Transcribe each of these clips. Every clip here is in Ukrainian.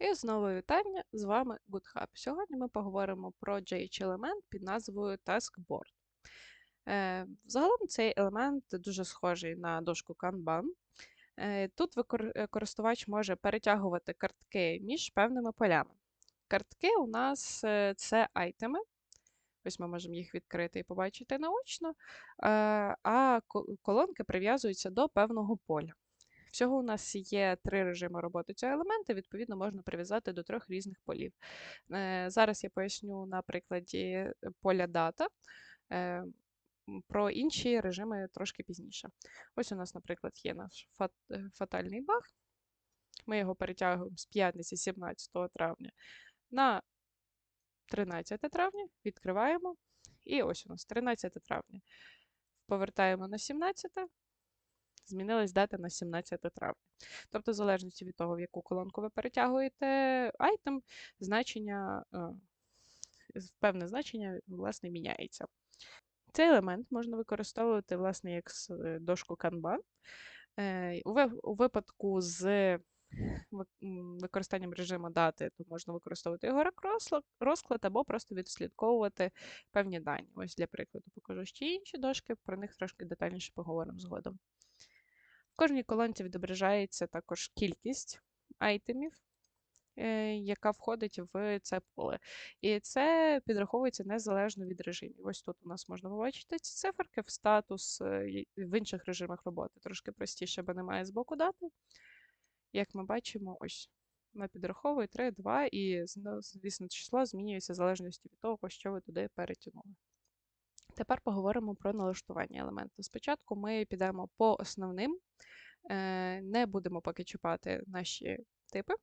І знову вітання, з вами GoodHub. Сьогодні ми поговоримо про JH елемент під назвою Taskboard. Е, Загалом цей елемент дуже схожий на дошку Kanban. Е, Тут е, користувач може перетягувати картки між певними полями. Картки у нас це айтеми. Ось ми можемо їх відкрити і побачити наочно, а колонки прив'язуються до певного поля. Всього у нас є три режими роботи цього елемента, відповідно, можна прив'язати до трьох різних полів. Е, Зараз я поясню на прикладі е, поля дата. Е, Про інші режими трошки пізніше. Ось у нас, наприклад, є наш фатальний баг. Ми його перетягуємо з п'ятниці 17 травня на 13 травня, відкриваємо. І ось у нас 13 травня. Повертаємо на 17, змінилась дата на 17 травня. Тобто, в залежності від того, в яку колонку ви перетягуєте айтем, значення, певне значення, власне, міняється. Цей елемент можна використовувати, власне, як е, дошку Kanban. Е, У випадку з використанням режиму дати, то можна використовувати його розклад або просто відслідковувати певні дані. Ось для прикладу покажу ще інші дошки, про них трошки детальніше поговоримо згодом. В кожній колонці відображається також кількість айтемів, е, яка входить в це поле. І це підраховується незалежно від режимів. Ось тут у нас можна побачити ці циферки в статус е, в інших режимах роботи. Трошки простіше, бо немає збоку дати. Як ми бачимо, ось вона підраховує 3, 2, і звісно, число змінюється в залежності від того, що ви туди перетягнули. Тепер поговоримо про налаштування елементу. Спочатку ми підемо по основним, е, не будемо поки чіпати наші типи,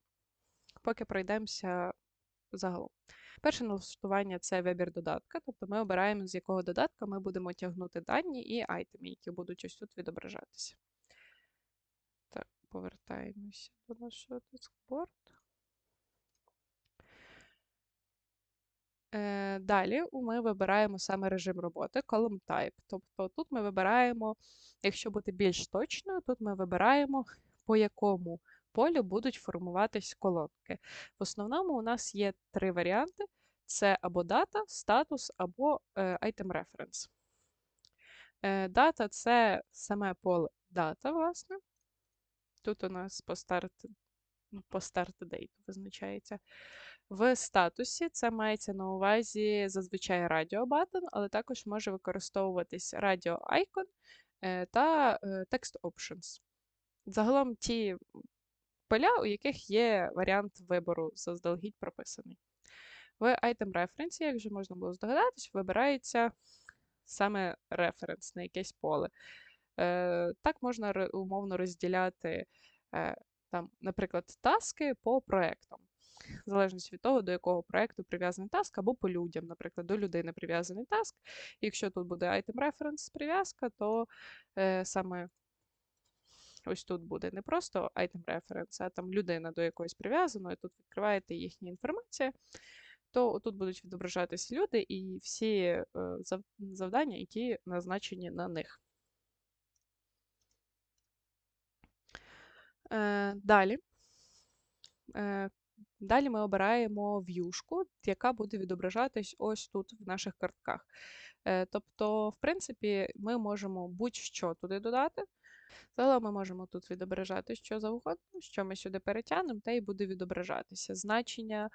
поки пройдемося загалом. Перше налаштування це вибір додатка, тобто ми обираємо, з якого додатка ми будемо тягнути дані і айтеми, які будуть ось тут відображатися. Так, повертаємося до нашого дискборд. Далі ми вибираємо саме режим роботи, column type. Тобто тут ми вибираємо, якщо бути більш точною, тут ми вибираємо, по якому полю будуть формуватись колонки. В основному у нас є три варіанти: це або дата, статус, або е, item reference. Е, Дата це саме поле дата, власне. Тут у нас по старт, по старт date визначається. В статусі це мається на увазі зазвичай радіо button, але також може використовуватись радіо icon е, та е, text options. Загалом ті поля, у яких є варіант вибору заздалегідь прописаний. В item reference, як вже можна було здогадатись, вибирається саме референс на якесь поле. Е, Так можна умовно розділяти, е, там, наприклад, таски по проектам. Залежності від того, до якого проекту прив'язаний таск, або по людям, наприклад, до людини прив'язаний таск. Якщо тут буде item reference прив'язка, то е, саме ось тут буде не просто item reference, а там людина до якоїсь прив'язаної, тут відкриваєте їхня інформація, то тут будуть відображатись люди і всі е, завдання, які назначені на них. Е, Далі. Далі ми обираємо в'юшку, яка буде відображатись ось тут в наших картках. Е, Тобто, в принципі, ми можемо будь-що туди додати. Загалом ми можемо тут відображати що завгодно, що ми сюди перетягнемо, те і буде відображатися. Значення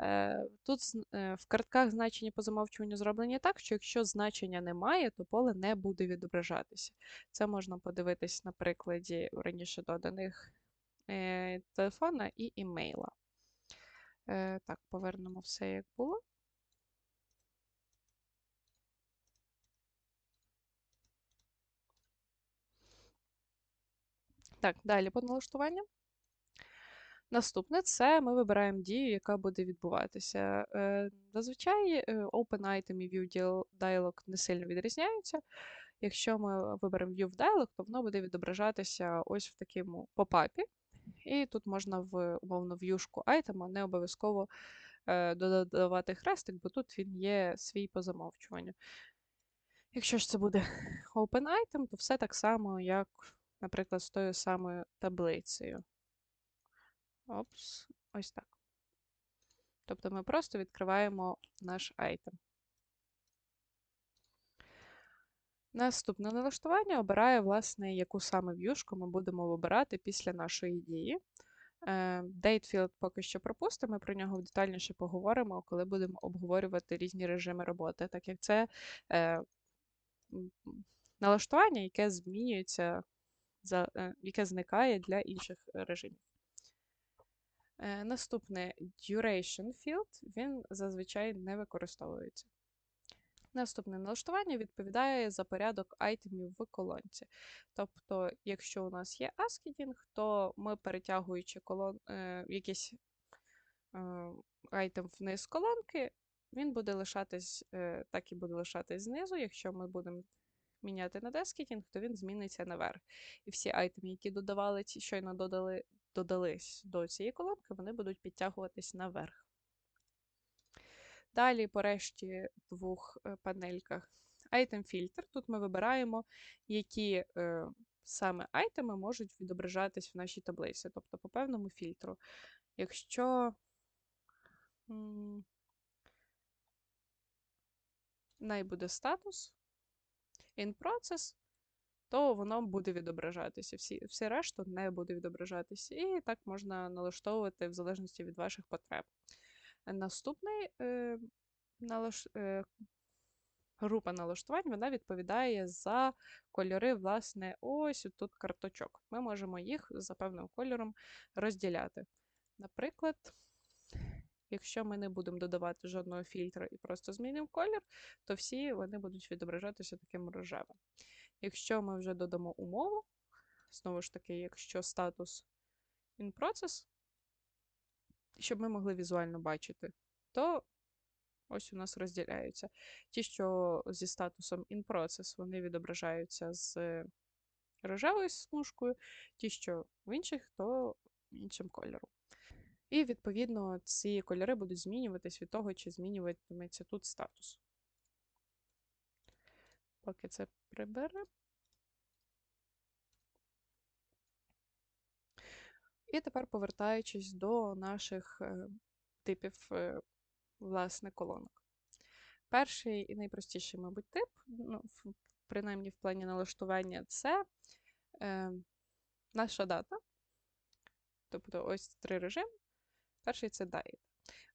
е, тут е, в картках значення по замовчуванню зроблені так, що якщо значення немає, то поле не буде відображатися. Це можна подивитись на прикладі раніше доданих телефона і імейла. Е, так, повернемо все як було. Так, далі по налаштуванням. Наступне це ми вибираємо дію, яка буде відбуватися. Е, Зазвичай е, Open Item і View Dialog не сильно відрізняються. Якщо ми виберемо View Dialog, то воно буде відображатися ось в такому попапі. І тут можна в умовно в'юшку айтема не обов'язково е, додавати хрестик, бо тут він є свій по замовчуванню. Якщо ж це буде Open Item, то все так само, як, наприклад, з тою самою таблицею. Опс, ось так. Тобто ми просто відкриваємо наш айтем. Наступне налаштування обирає, власне, яку саме в'юшку ми будемо вибирати після нашої дії. Е, field поки що пропустимо, ми про нього детальніше поговоримо, коли будемо обговорювати різні режими роботи, так як це е, налаштування, яке змінюється, е, яке зникає для інших режимів. Наступне duration field, він зазвичай не використовується. Наступне налаштування відповідає за порядок айтемів в колонці. Тобто, якщо у нас є аскідінг, то ми, перетягуючи колон, е, якийсь е, айтем вниз колонки, він буде лишатись, е, так і буде лишатись знизу. Якщо ми будемо міняти на дескітінг, то він зміниться наверх. І всі айтеми, які додавали, щойно додали, додались до цієї колонки, вони будуть підтягуватись наверх. Далі, по решті двох е, панельках, Item фільтр. Тут ми вибираємо, які е, саме айтеми можуть відображатись в нашій таблиці, тобто по певному фільтру. Якщо м най буде статус, in process, то воно буде відображатися. Всі, Все решту не буде відображатися. І так можна налаштовувати в залежності від ваших потреб. Наступний е, налаш... е, група налаштувань вона відповідає за кольори, власне, ось тут карточок. Ми можемо їх за певним кольором розділяти. Наприклад, якщо ми не будемо додавати жодного фільтра і просто змінимо колір, то всі вони будуть відображатися таким рожевим. Якщо ми вже додамо умову, знову ж таки, якщо статус in process, щоб ми могли візуально бачити, то ось у нас розділяються. Ті, що зі статусом in process, вони відображаються з рожевою смужкою, ті, що в інших, то іншим кольором. І, відповідно, ці кольори будуть змінюватись від того, чи змінюватиметься тут статус. Поки це приберемо. І тепер повертаючись до наших е, типів е, власне, колонок. Перший і найпростіший, мабуть, тип, ну, принаймні в плані налаштування, це е, наша дата. Тобто ось три режими. Перший це date.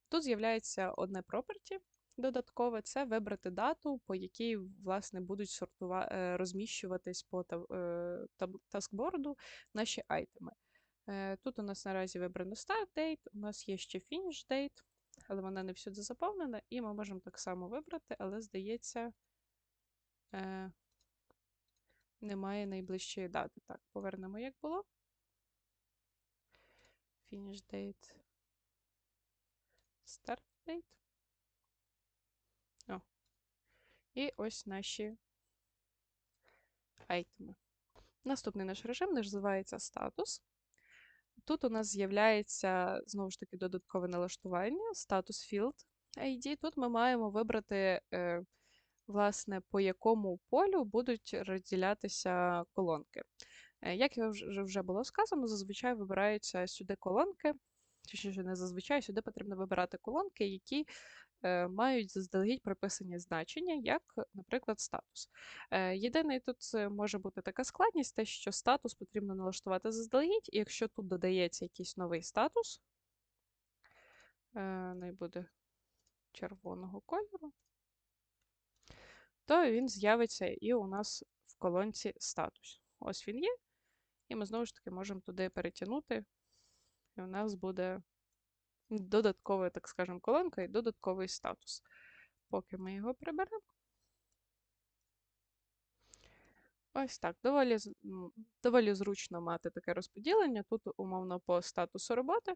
Тут з'являється одне property додаткове це вибрати дату, по якій власне, будуть сортува... розміщуватись по таскборду наші айтеми. Е, тут у нас наразі вибрано date, у нас є ще finish date, але вона не всюди заповнена, і ми можемо так само вибрати, але, здається, е, немає найближчої дати. Так, повернемо, як було. Finish date. Start date. І ось наші айтеми. Наступний наш режим називається статус. Тут у нас з'являється знову ж таки додаткове налаштування, статус Field ID. Тут ми маємо вибрати, е, власне, по якому полю будуть розділятися колонки. Е, як вже було сказано, зазвичай вибираються сюди колонки, чи не зазвичай сюди потрібно вибирати колонки, які мають заздалегідь приписані значення, як, наприклад, статус. Е, єдиний тут е, може бути така складність, те, що статус потрібно налаштувати заздалегідь, і якщо тут додається якийсь новий статус, не буде червоного кольору, то він з'явиться і у нас в колонці статус. Ось він є, і ми знову ж таки можемо туди перетягнути, і у нас буде додаткова, так скажемо, колонка і додатковий статус. Поки ми його приберемо. Ось так. Доволі доволі зручно мати таке розподілення. Тут, умовно, по статусу роботи.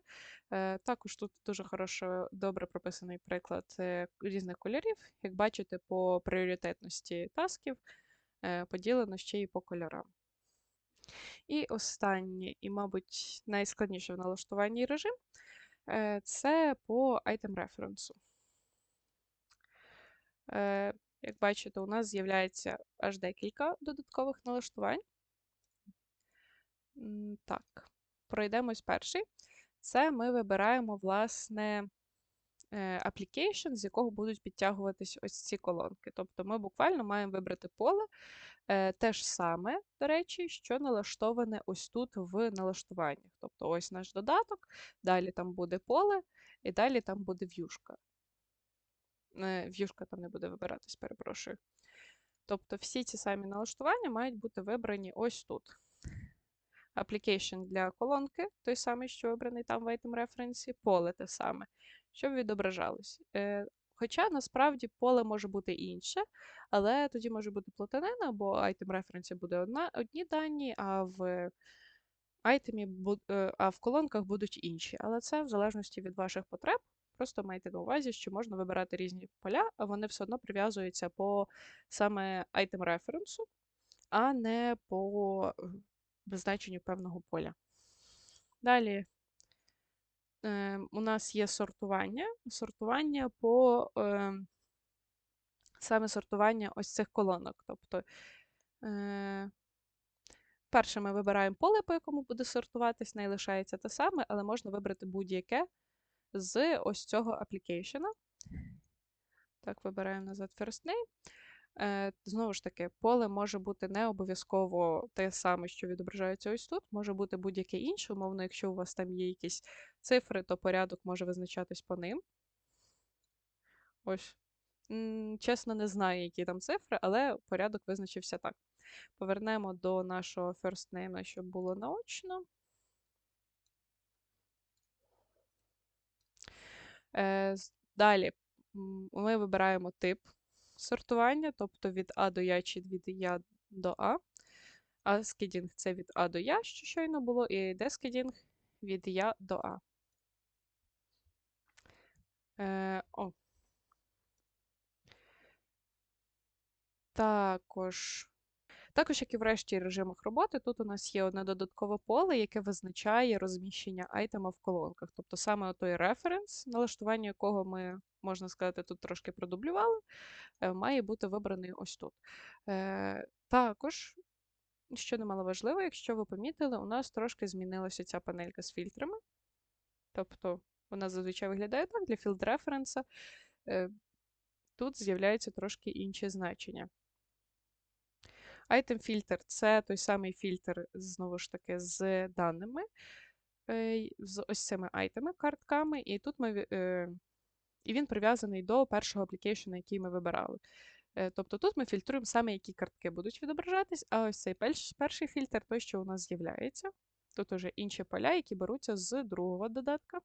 Е, також тут дуже хорошо, добре прописаний приклад е, різних кольорів. Як бачите, по пріоритетності тасків е, поділено ще й по кольорам. І останнє, і, мабуть, найскладніше в налаштуванні режим це по item референсу. Як бачите, у нас з'являється аж декілька додаткових налаштувань. Так, пройдемось перший. Це ми вибираємо, власне, application, з якого будуть підтягуватись ось ці колонки. Тобто ми буквально маємо вибрати поле, е, те ж саме, до речі, що налаштоване ось тут в налаштуваннях. Тобто ось наш додаток, далі там буде поле, і далі там буде в'юшка. Е, В'юшка там не буде вибиратись, перепрошую. Тобто всі ці самі налаштування мають бути вибрані ось тут. Application для колонки, той самий, що вибраний там в item референсі, поле те саме, щоб відображалось. Е, Хоча насправді поле може бути інше, але тоді може бути плотанина, бо item референсі буде одна, одні дані, а в айтемі, е, а в колонках будуть інші. Але це в залежності від ваших потреб. Просто майте на увазі, що можна вибирати різні поля, а вони все одно прив'язуються по саме айтем референсу, а не по визначенню певного поля. Далі е, у нас є сортування. Сортування по е, саме сортування ось цих колонок. Тобто, е, перше ми вибираємо поле, по якому буде сортуватись, не лишається те саме, але можна вибрати будь-яке з ось цього аплікейшена. Так, вибираємо назад first name. Е, Знову ж таки, поле може бути не обов'язково те саме, що відображається ось тут, може бути будь-яке інше. Умовно, якщо у вас там є якісь цифри, то порядок може визначатись по ним. Ось. Чесно, не знаю, які там цифри, але порядок визначився так. Повернемо до нашого first name, щоб було наочно. Е, Далі ми вибираємо тип сортування, тобто від А до Я чи від Я до А. А скідінг це від А до Я, що щойно було, і дескідінг від Я до А. Е, о. Також. Також, як і в решті режимах роботи, тут у нас є одне додаткове поле, яке визначає розміщення айтема в колонках. Тобто саме той референс, налаштування якого ми, можна сказати, тут трошки продублювали, е, має бути вибраний ось тут. Е, Також, що немало важливо, якщо ви помітили, у нас трошки змінилася ця панелька з фільтрами. Тобто, вона зазвичай виглядає так для філд референса. Тут з'являються трошки інші значення. Item фільтр це той самий фільтр, знову ж таки, з даними, е, з ось цими айтами, картками, і тут ми, е, і він прив'язаний до першого аплікейшена, який ми вибирали. Е, Тобто тут ми фільтруємо саме, які картки будуть відображатись, а ось цей перший фільтр той, що у нас з'являється. Тут уже інші поля, які беруться з другого додатка.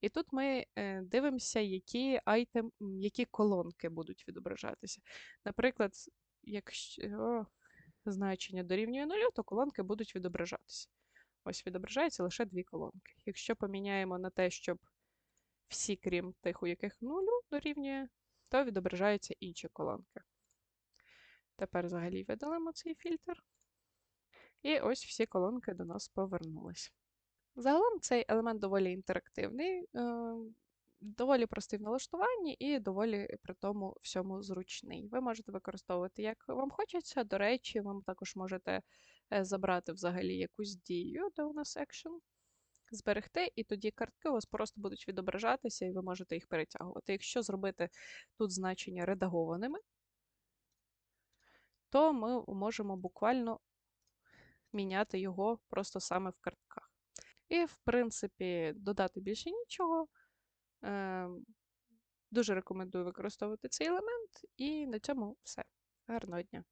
І тут ми е, дивимося, які айтем, які колонки будуть відображатися. Наприклад, якщо значення дорівнює нулю, то колонки будуть відображатися. Ось відображаються лише дві колонки. Якщо поміняємо на те, щоб всі, крім тих, у яких нулю дорівнює, то відображаються інші колонки. Тепер взагалі видалимо цей фільтр. І ось всі колонки до нас повернулись. Загалом цей елемент доволі інтерактивний, е, доволі простий в налаштуванні і доволі при тому всьому зручний. Ви можете використовувати як вам хочеться. До речі, ви також можете е, забрати взагалі якусь дію, де у нас action, зберегти, і тоді картки у вас просто будуть відображатися, і ви можете їх перетягувати. Якщо зробити тут значення редагованими, то ми можемо буквально міняти його просто саме в картках. І, в принципі, додати більше нічого. Ем, Дуже рекомендую використовувати цей елемент, і на цьому все. Гарного дня!